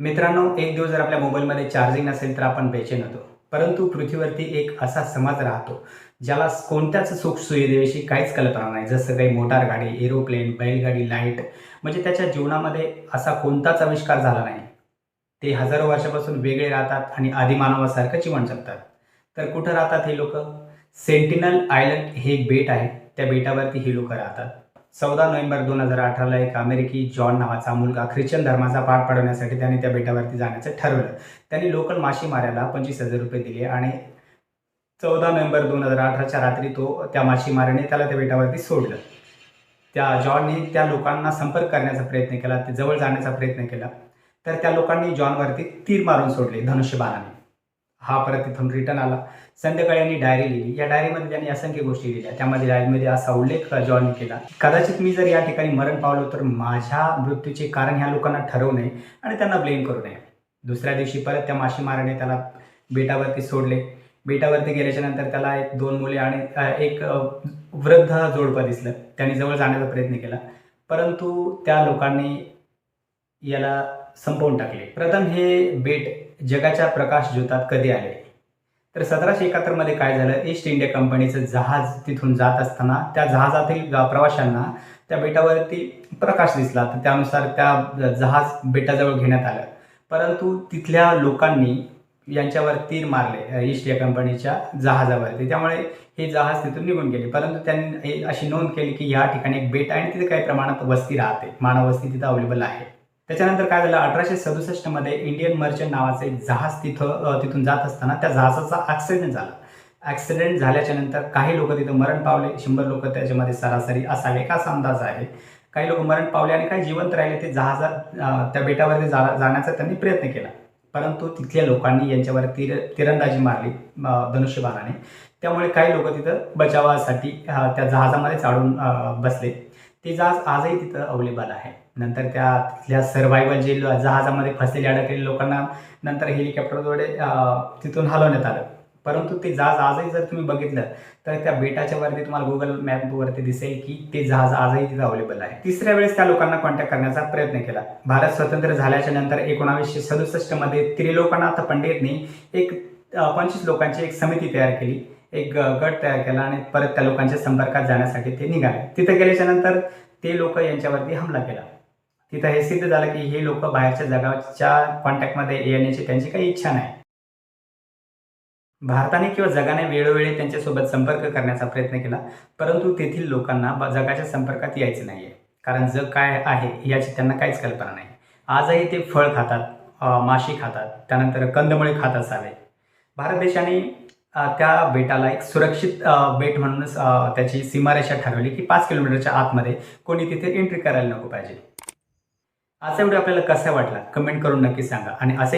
मित्रांनो एक दिवस जर आपल्या मोबाईलमध्ये चार्जिंग नसेल तर आपण बेचैन होतो. परंतु पृथ्वीवरती एक असा समाज राहतो ज्याला कोणत्याच सुख सुविधेविषयी काहीच कल्पना नाही. जसं काही मोटार गाडी एरोप्लेन बैलगाडी लाइट म्हणजे त्याच्या जीवनामध्ये असा कोणताच आविष्कार झाला नाही. ते हजारो वर्षापासून वेगळे राहतात आणि आदिमानवासारखं जीवन जगतात. तर कुठं राहतात हे लोक? सेंटिनल आयलंड हे एक बेट आहे. त्या बेटावरती ही लोक राहतात. चौदा नोव्हेंबर दोन हजार अठराला एक अमेरिकी जॉन नावाचा मुलगा ख्रिश्चन धर्माचा पाठ पडवण्यासाठी त्याने त्या बेटावरती जाण्याचं ठरवलं. त्यांनी लोकल मासेमाऱ्याला पंचवीस हजार रुपये दिले आणि चौदा नोव्हेंबर दोन हजार अठराच्या रात्री तो त्या मासेमाऱ्याने त्याला त्या बेटावरती सोडलं. त्या जॉनने त्या लोकांना संपर्क करण्याचा प्रयत्न केला ते जवळ जाण्याचा प्रयत्न केला. तर त्या लोकांनी जॉनवरती तीर मारून सोडले धनुष्यबाणाने. हा परत तिथून रिटर्न आला. संध्याकाळी यांनी डायरी लिहिली. या डायरीमध्ये त्यांनी असंख्य गोष्टी लिहिल्या. त्यामध्ये डायरीमध्ये असा उल्लेख जॉन केला. कदाचित मी जर या ठिकाणी मरण पावलो तर माझ्या मृत्यूचे कारण ह्या लोकांना ठरवू नये आणि त्यांना ब्लेम करू नये. दुसऱ्या दिवशी परत त्या मासेमाराने त्याला बेटावरती सोडले. बेटावरती गेल्याच्यानंतर त्याला एक दोन मुले आणि एक वृद्ध जोडपं दिसलं. त्यांनी जवळ जाण्याचा प्रयत्न केला. परंतु त्या लोकांनी याला संपवून टाकले. प्रथम हे बेट जगाच्या प्रकाश ज्योतात कधी आले? तर सतराशे एकाहत्तरमध्ये काय झालं? ईस्ट इंडिया कंपनीचं जहाज तिथून जात असताना त्या जहाजातील प्रवाशांना त्या बेटावरती प्रकाश दिसला. तर त्यानुसार त्या जहाज बेटाजवळ घेण्यात आलं. परंतु तिथल्या लोकांनी यांच्यावर तीर मारले ईस्ट इंडिया कंपनीच्या जहाजावरती. त्यामुळे हे जहाज तिथून निघून गेले. परंतु त्यांनी हे अशी नोंद केली की या ठिकाणी एक बेट आहे आणि तिथे काही प्रमाणात वस्ती राहते. मानव वस्ती तिथं अवेलेबल आहे. त्याच्यानंतर काय झालं? अठराशे सदुसष्टमध्ये इंडियन मर्चंट नावाचं एक जहाज तिथं तिथून जात असताना त्या जहाजाचा ॲक्सिडेंट झाला. ॲक्सिडेंट झाल्याच्यानंतर काही लोक तिथं मरण पावले. शंभर लोक त्याच्यामध्ये सरासरी असावे. का असा अंदाज आहे. काही लोक मरण पावले आणि काही जिवंत राहिले. ते जहाजात त्या बेटावरती जा जाण्याचा त्यांनी प्रयत्न केला. परंतु तिथल्या लोकांनी यांच्यावर तीर तिरंदाजी मारली धनुष्यबाणाने. त्यामुळे काही लोक तिथं बचावासाठी त्या जहाजामध्ये चाडून बसले. ते जहाज आजही तिथं अवेलेबल आहे. नंतर त्या तिथल्या सर्व्हायवल जे जहाजामध्ये फसलेले अडकलेले लोकांना नंतर हेलिकॉप्टरद्वारे तिथून हलवण्यात आलं. परंतु ते जहाज आजही जर तुम्ही बघितलं तर त्या बेटाच्या वरती तुम्हाला गुगल मॅपवरती दिसेल की ते जहाज आजही तिथं अवेलेबल आहे. तिसऱ्या वेळेस त्या लोकांना कॉन्टॅक्ट करण्याचा प्रयत्न केला. भारत स्वतंत्र झाल्याच्यानंतर एकोणावीसशे सदुसष्टमध्ये त्रिलोकनाथ पंडितने एक पंचवीस लोकांची एक समिती तयार केली. एक ग- गट तयार केला आणि परत त्या लोकांच्या संपर्कात जाण्यासाठी ते निघाले. तिथं गेल्याच्यानंतर ते लोक यांच्यावरती हमला केला. तिथं हे सिद्ध झालं की हे लोक बाहेरच्या जगाच्या कॉन्टॅक्टमध्ये येण्याची त्यांची काही इच्छा नाही. भारताने किंवा जगाने वेळोवेळी त्यांच्यासोबत संपर्क करण्याचा प्रयत्न केला परंतु तेथील लोकांना जगाच्या संपर्कात यायचं नाही आहे कारण जग काय आहे याची त्यांना काहीच कल्पना नाही. आजही ते फळ खातात माशी खातात त्यानंतर कंदमुळे खात असावे. भारत देशाने त्या बेटाला एक सुरक्षित बेट म्हणूनच त्याची सीमारेषा ठरवली की पाच किलोमीटरच्या आतमध्ये कोणी तिथे एंट्री करायला नको पाहिजे. असा व्हिडिओ आपल्याला कसा वाटला? कमेंट करून नक्की सांगा. आणि असे